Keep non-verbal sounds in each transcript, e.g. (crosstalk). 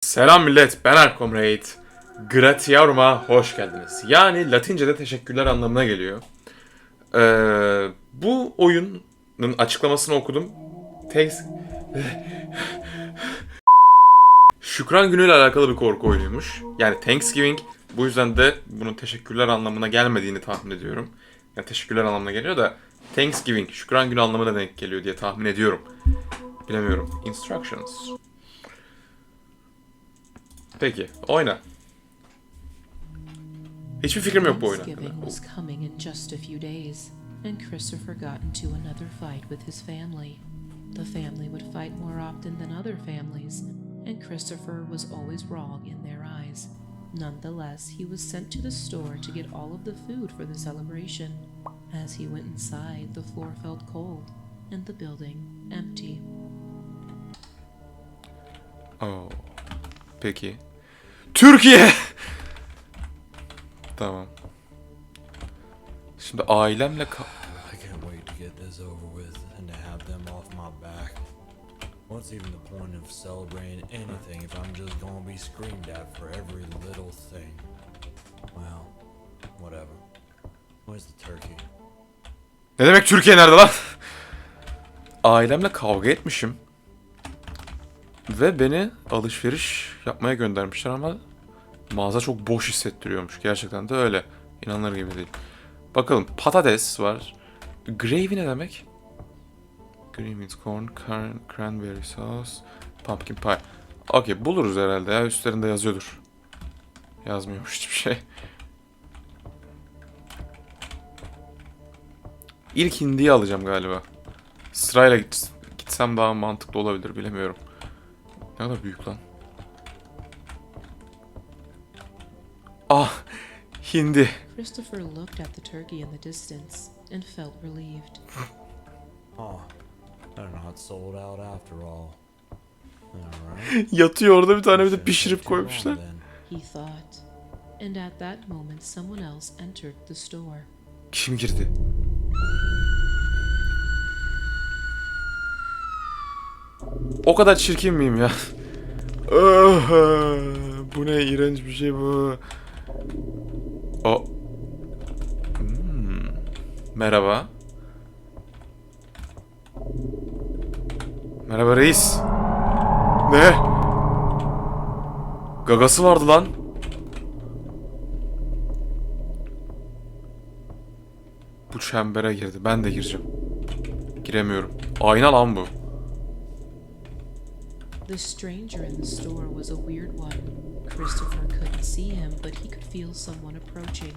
Selam millet, ben Arkomrade. Gratiarum'a hoş geldiniz. Yani Latince'de teşekkürler anlamına geliyor. Ee, bu oyunun açıklamasını okudum. Thanks... Şükran günüyle alakalı bir korku oyunuymuş. Yani Thanksgiving. Bu yüzden de bunun teşekkürler anlamına gelmediğini tahmin ediyorum. Yani teşekkürler anlamına geliyor da Thanksgiving, Şükran günü anlamına denk geliyor diye tahmin ediyorum. Bilemiyorum. Instructions. Peki, oyna. Hiçbir fikrim yok bu oyun hakkında. Thanksgiving was coming in just a few days, and Christopher got into another fight with his family. The family would fight more often than other families, and Christopher was always wrong in their eyes. Nonetheless, he was sent to the store to get all of the food for the celebration. As he went inside, the floor felt cold, and the building empty. Oo. Peki. Türkiye! (laughs) tamam. Şimdi ailemle ka-. What's even the point of celebrating anything if I'm just gonna be screamed at for every little thing? Well, whatever. Where's the turkey? Ne demek Türkiye nerede lan? (laughs) Ailemle kavga etmişim. Ve beni alışveriş yapmaya göndermişler ama mağaza çok boş hissettiriyormuş. Gerçekten de öyle. İnanılır gibi değil. Bakalım patates var. Gravy ne demek? Green beans, corn, cran- cranberry sauce, pumpkin pie. Okey buluruz herhalde ya. Üstlerinde yazıyordur. Yazmıyormuş hiçbir şey. İlk hindiyi alacağım galiba. Sırayla git- gitsem daha mantıklı olabilir bilemiyorum. Ne kadar büyük lan. Ah! Hindi. Christopher looked at the turkey in the distance and felt relieved. (laughs) Oh, they're not sold out after all. Alright. Yatıyor orada bir tane bir de pişirip koymuşlar. He thought. And at that moment, someone else entered the store. Kim girdi? O kadar çirkin miyim ya? Ah, (laughs) bu ne iğrenç bir şey bu. O. Hmm. Merhaba. Merhaba reis. Ne? Gagası vardı lan. Bu çembere girdi. Ben de gireceğim. Giremiyorum. Ayna lan bu. The stranger in the store was a weird one. Christopher couldn't see him, but he could feel someone approaching.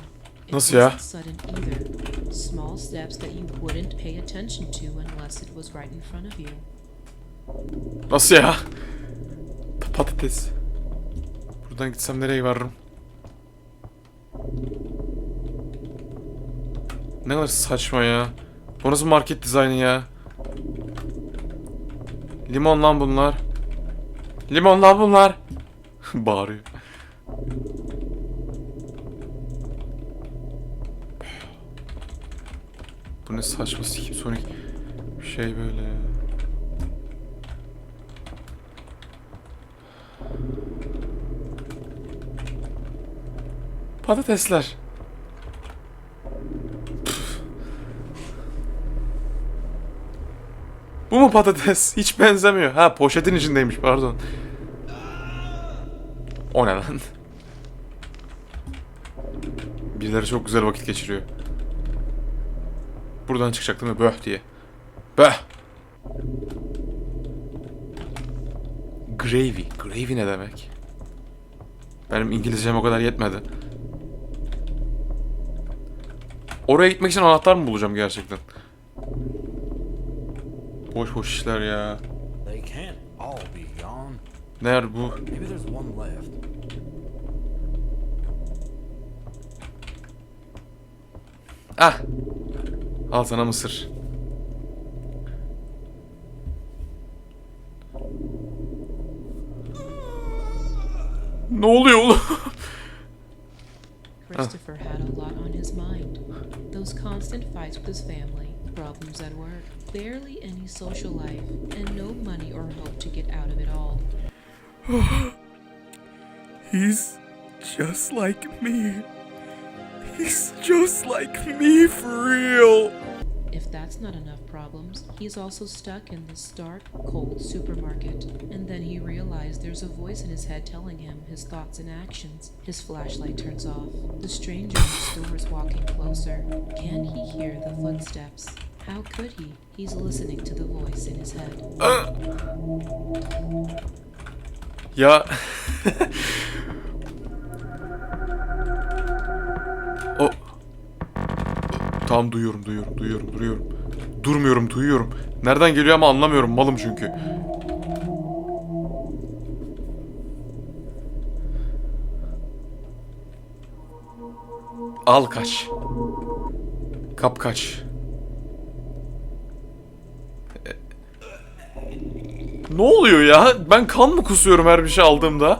It Nasıl ya? wasn't sudden either. Small steps that you wouldn't pay attention to unless it was right in front of you. Nasıl ya? Pa- Patates. Buradan gitsem nereye varırım? Ne kadar saçma ya. Bu nasıl market dizaynı ya? Limon lan bunlar. Limon lan bunlar. (laughs) Bağırıyor. Bu ne saçma sikim sonik bir şey böyle ya. Patatesler. Bu mu patates? Hiç benzemiyor. Ha poşetin içindeymiş pardon. O ne lan? Birileri çok güzel vakit geçiriyor. Buradan çıkacaktım ve böh diye. Böh! Gravy. Gravy ne demek? Benim İngilizcem o kadar yetmedi. Oraya gitmek için anahtar mı bulacağım gerçekten? Boş boş işler ya. Nerede bu? Ah! Al sana mısır. Ne oluyor oğlum? (laughs) Christopher had a lot on his mind. Those constant fights with his family, problems at work, barely any social life, and no money or hope to get out of it all. (sighs) He's just like me. He's just like me for real. If that's not enough problems, he's also stuck in this dark, cold supermarket. And then he realized there's a voice in his head telling him his thoughts and actions. His flashlight turns off. The stranger in the store is walking closer. Can he hear the footsteps? How could he? He's listening to the voice in his head. Uh. Ya o (laughs) Tamam duyuyorum, duyuyorum, duyuyorum, duyuyorum. Durmuyorum, duyuyorum. Nereden geliyor ama anlamıyorum. Malım çünkü. Al kaç. Kap kaç. E, Ne oluyor ya? Ben kan mı kusuyorum her bir şey aldığımda?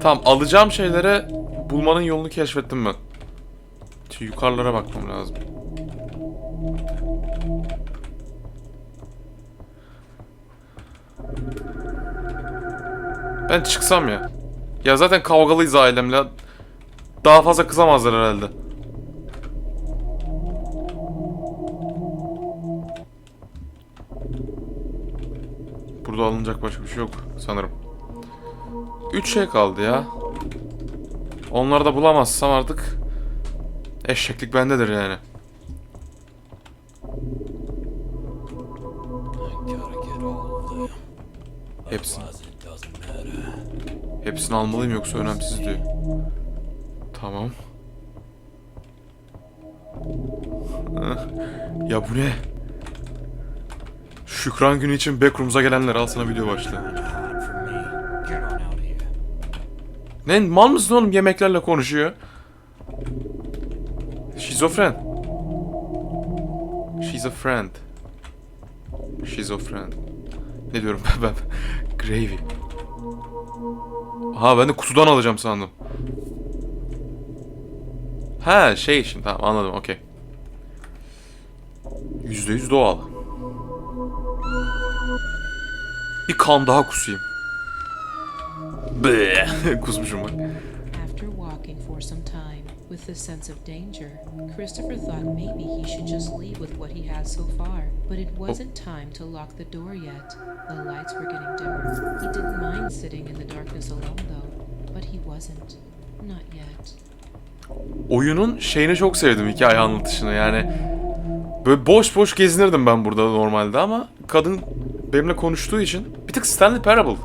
Tamam alacağım şeylere bulmanın yolunu keşfettim ben. Şu yukarılara bakmam lazım. Ben çıksam ya. Ya zaten kavgalıyız ailemle. Daha fazla kızamazlar herhalde. Burada alınacak başka bir şey yok sanırım. Üç şey kaldı ya. Onları da bulamazsam artık eşeklik bendedir yani. Hepsini. Hepsini almalıyım yoksa önemsiz diyor. Tamam. (laughs) Ya bu ne? Şükran günü için backroom'za gelenler al sana video başlığı. Ne mal mısın oğlum yemeklerle konuşuyor? Şizofren. She's a friend. She's a friend. Ne diyorum ben ben? Gravy. Ha ben de kutudan alacağım sandım. Ha şey için tamam anladım okey. Yüzde yüz doğal. Bir kan daha kusayım. Be (laughs) kusmuşum bak. After walking for some time with this sense of danger, Christopher thought maybe he should just leave with what he had so far. But it wasn't time to lock the door yet. The lights were getting dimmer. He didn't mind sitting in the darkness alone, though. But he wasn't. Not yet. oyunun şeyini çok sevdim hikaye anlatışını yani. Böyle boş boş gezinirdim ben burada normalde ama kadın benimle konuştuğu için bir tık Stanley Parable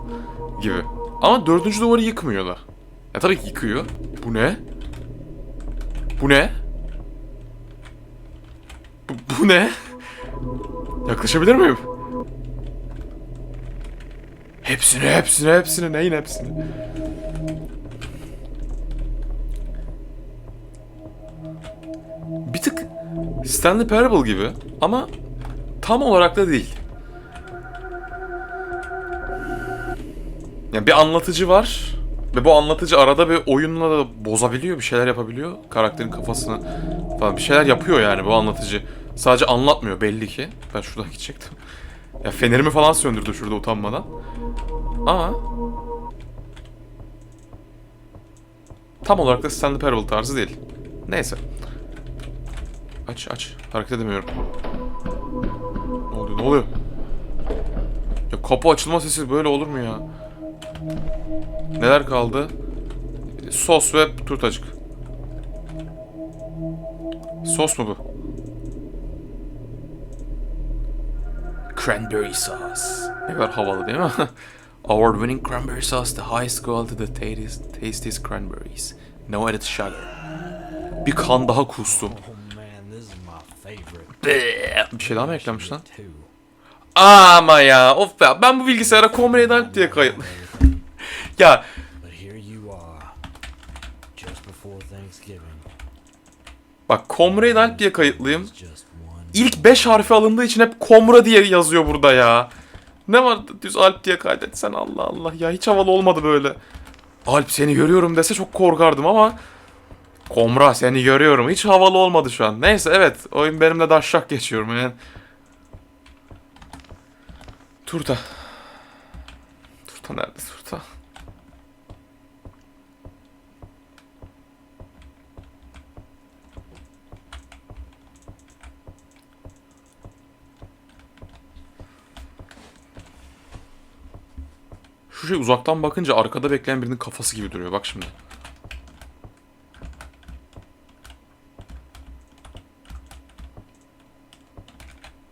gibi. Ama dördüncü duvarı yıkmıyor da. Ya tabii ki yıkıyor. Bu ne? Bu ne? Bu, bu ne? Yaklaşabilir miyim? Hepsini, hepsini, hepsini. Neyin hepsini? bir tık Stanley Parable gibi ama tam olarak da değil. Yani bir anlatıcı var ve bu anlatıcı arada bir oyunla da bozabiliyor, bir şeyler yapabiliyor. Karakterin kafasını falan bir şeyler yapıyor yani bu anlatıcı. Sadece anlatmıyor belli ki. Ben şuradan (laughs) gidecektim. Ya fenerimi falan söndürdü şurada utanmadan. Ama tam olarak da Stanley Parable tarzı değil. Neyse. Aç aç. Hareket edemiyorum. Ne oluyor ne oluyor? Ya kapı açılma sesi böyle olur mu ya? Neler kaldı? Sos ve turtacık. Sos mu bu? Cranberry sauce. Ne kadar havalı değil mi? (laughs) Award winning cranberry sauce, the highest quality, the tastiest, tastiest cranberries. No added sugar. Bir kan daha kustum. Oh. Bir şey daha mı eklenmiş lan? Ama ya of ya ben bu bilgisayara Comrade diye kayıtlı. Ya But here you are. Just before Thanksgiving. bak Comrade Alp diye kayıtlıyım. İlk 5 harfi alındığı için hep Komra diye yazıyor burada ya. Ne var düz Alp diye kaydetsen Allah Allah ya hiç havalı olmadı böyle. Alp seni görüyorum dese çok korkardım ama Komra seni görüyorum hiç havalı olmadı şu an. Neyse evet oyun benimle daşşak geçiyorum yani. Turta. Turta nerede turta? Şu şey uzaktan bakınca arkada bekleyen birinin kafası gibi duruyor. Bak şimdi.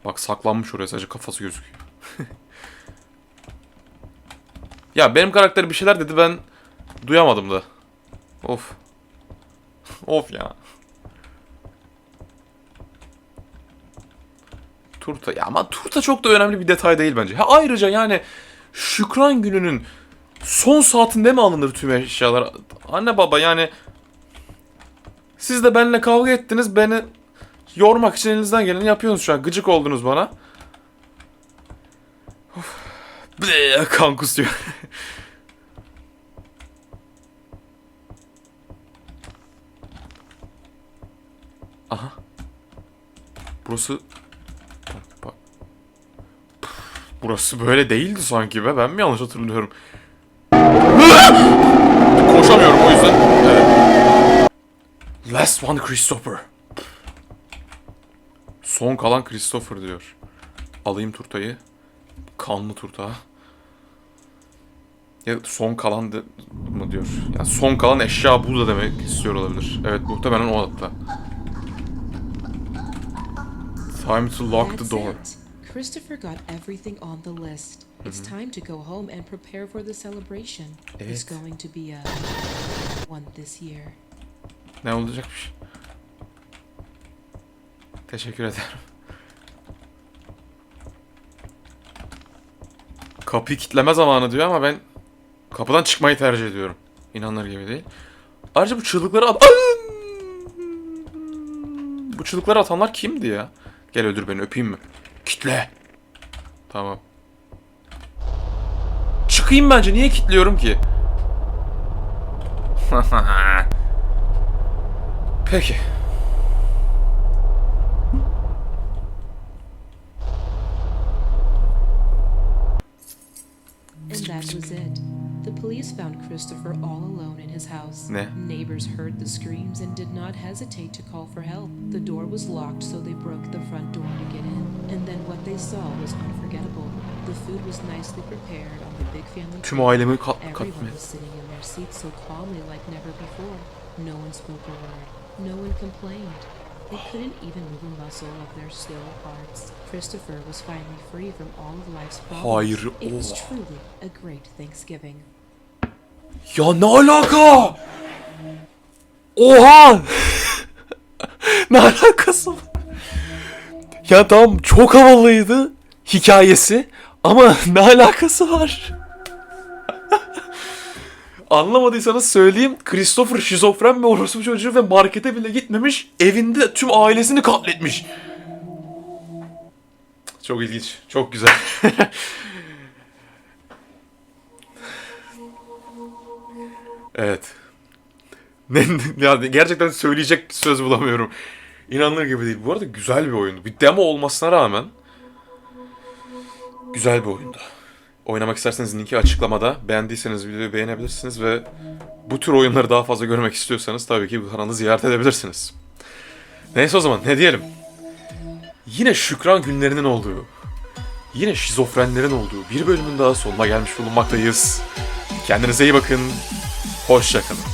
Bak saklanmış oraya sadece kafası gözüküyor. (laughs) ya benim karakter bir şeyler dedi ben duyamadım da. Of. (laughs) of ya. Turta. Ya ama turta çok da önemli bir detay değil bence. Ha ayrıca yani Şükran gününün son saatinde mi alınır tüm eşyalar? Anne baba yani siz de benimle kavga ettiniz. Beni yormak için elinizden geleni yapıyorsunuz şu an. Gıcık oldunuz bana. Of. Bleh, kan kusuyor. (laughs) Aha. Burası... Burası böyle değildi sanki be. Ben mi yanlış hatırlıyorum? Koşamıyorum o yüzden. Evet. Last one Christopher. Son kalan Christopher diyor. Alayım turtayı. Kanlı turta. Ya son kalan de, mı diyor. Ya son kalan eşya bu da demek istiyor olabilir. Evet muhtemelen o hatta. Time to lock the That's door. Christopher got everything on the list. It's time to go home and prepare for the celebration. It's Evet. going to be a one this year. Ne olacakmış? Teşekkür ederim. Kapıyı kitleme zamanı diyor ama ben kapıdan çıkmayı tercih ediyorum. İnanılır gibi değil. Ayrıca bu çığlıkları at... Bu çığlıkları atanlar kimdi ya? Gel öldür beni öpeyim mi? Kitle. Tamam. Çıkayım bence. Niye kitliyorum ki? (laughs) Peki. And that was it. The police found Christopher all alone in his house. Ne? Neighbors heard the screams and did not hesitate to call for help. The door was locked, so they broke the front door to get in. And then what they saw was unforgettable. The food was nicely prepared on the big family Tüm table. ailemi kat Everyone was sitting in their seats so calmly like never before. No one spoke a word. No one complained. They couldn't even move a muscle of their still hearts. Christopher was finally free from all of life's problems. Hayır, It was truly a great Thanksgiving. Ya ne alaka? Oha! (laughs) ne alakası var? Ya tamam çok havalıydı hikayesi ama ne alakası var? (laughs) Anlamadıysanız söyleyeyim. Christopher şizofren ve orospu çocuğu ve markete bile gitmemiş. Evinde tüm ailesini katletmiş. Çok ilginç. Çok güzel. (laughs) Evet. Ne, yani gerçekten söyleyecek söz bulamıyorum. İnanılır gibi değil. Bu arada güzel bir oyundu. Bir demo olmasına rağmen güzel bir oyundu. Oynamak isterseniz linki açıklamada. Beğendiyseniz videoyu beğenebilirsiniz ve bu tür oyunları daha fazla görmek istiyorsanız tabii ki bu kanalı ziyaret edebilirsiniz. Neyse o zaman ne diyelim. Yine şükran günlerinin olduğu, yine şizofrenlerin olduğu bir bölümün daha sonuna gelmiş bulunmaktayız. Kendinize iyi bakın. Hoşçakalın.